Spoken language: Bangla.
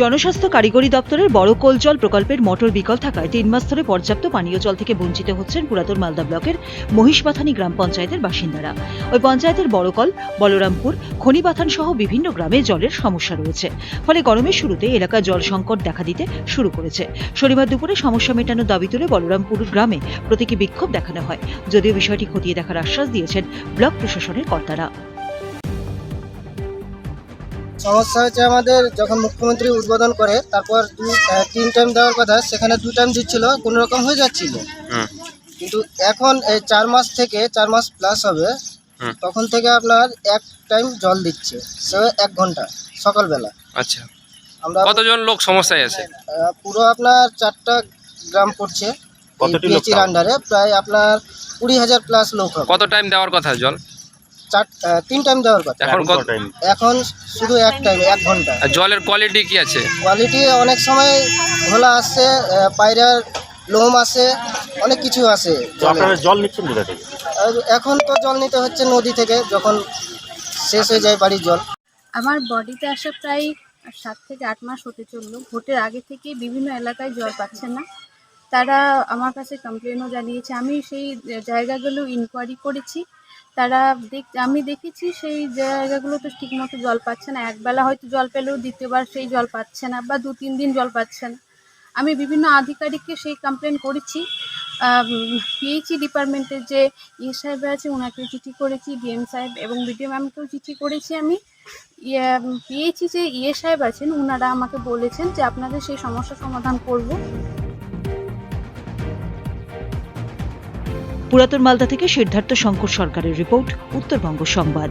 জনস্বাস্থ্য কারিগরি দপ্তরের বড় কোলজল প্রকল্পের মোটর বিকল থাকায় তিন মাস ধরে পর্যাপ্ত পানীয় জল থেকে বঞ্চিত হচ্ছেন পুরাতন মালদা ব্লকের মহিষবাথানি গ্রাম পঞ্চায়েতের বাসিন্দারা। ওই পঞ্চায়েতের বড়কল বলরামপুর, খনিবাথান সহ বিভিন্ন গ্রামে জলের সমস্যা রয়েছে। ফলে গরমের শুরুতে এলাকায় জল সংকট দেখা দিতে শুরু করেছে। শনিবার দুপুরে সমস্যা মেটানোর দাবি তুলে বলরামপুর গ্রামে প্রতীকী বিক্ষোভ দেখানো হয়। যদিও বিষয়টি খতিয়ে দেখার আশ্বাস দিয়েছেন ব্লক প্রশাসনের কর্তারা। সমস্যা হচ্ছে আমাদের যখন মুখ্যমন্ত্রী উদ্বোধন করে তারপর দু তিন টাইম দেওয়ার কথা সেখানে দু টাইম দিচ্ছিল কোনো রকম হয়ে যাচ্ছিল। কিন্তু এখন এই চার মাস থেকে চার মাস প্লাস হবে তখন থেকে আপনার এক টাইম জল দিচ্ছে সে এক ঘণ্টা সকালবেলা। আচ্ছা। আমরা কতজন লোক সমস্যায় আছে? পুরো আপনার চারটা গ্রাম পড়ছে কতটি লোক আন্ডারে প্রায় আপনার কুড়ি হাজার প্লাস লোক কত টাইম দেওয়ার কথা জল? চার তিন টাইম দেওয়ার কথা। এখন কত টাইম এখন শুধু এক টাইম এক ঘণ্টা। আর জলের কোয়ালিটি কি আছে? কোয়ালিটি অনেক সময় ঘোলা আসছে পায়রার লোম আসে অনেক কিছু তো আপনারা জল নিচ্ছেন কোথা থেকে? আর এখন তো জল নিতে হচ্ছে নদী থেকে যখন শেষ হয়ে যায় বাড়ির জল। আমার বডিতে আসা প্রায় সাত থেকে আট মাস হতে চলল। ভোটের আগে থেকে বিভিন্ন এলাকায় জল পাচ্ছে না। তারা আমার কাছে কমপ্লেনও জানিয়েছে। আমি সেই জায়গাগুলো ইনকোয়ারি করেছি। তারা দেখ, আমি দেখেছি সেই জায়গাগুলো জায়গাগুলোতে ঠিকমতো জল পাচ্ছে না। একবেলা হয়তো জল পেলেও দ্বিতীয়বার সেই জল পাচ্ছে না বা দু তিন দিন জল পাচ্ছে না। আমি বিভিন্ন আধিকারিককে সেই কমপ্লেন করেছি। পিএইচই ডিপার্টমেন্টের যে ইয়ে সাহেব আছে ওনাকে চিঠি করেছি ডিএম সাহেব এবং বিডিও ম্যামকেও চিঠি করেছি আমি। পিএইচই যে ইয়ে সাহেব আছেন ওনারা আমাকে বলেছেন যে আপনাদের সেই সমস্যা সমাধান করব। পুরাতন মালদা থেকে সিদ্ধার্থ শঙ্কর সরকারের রিপোর্ট উত্তরবঙ্গ সংবাদ।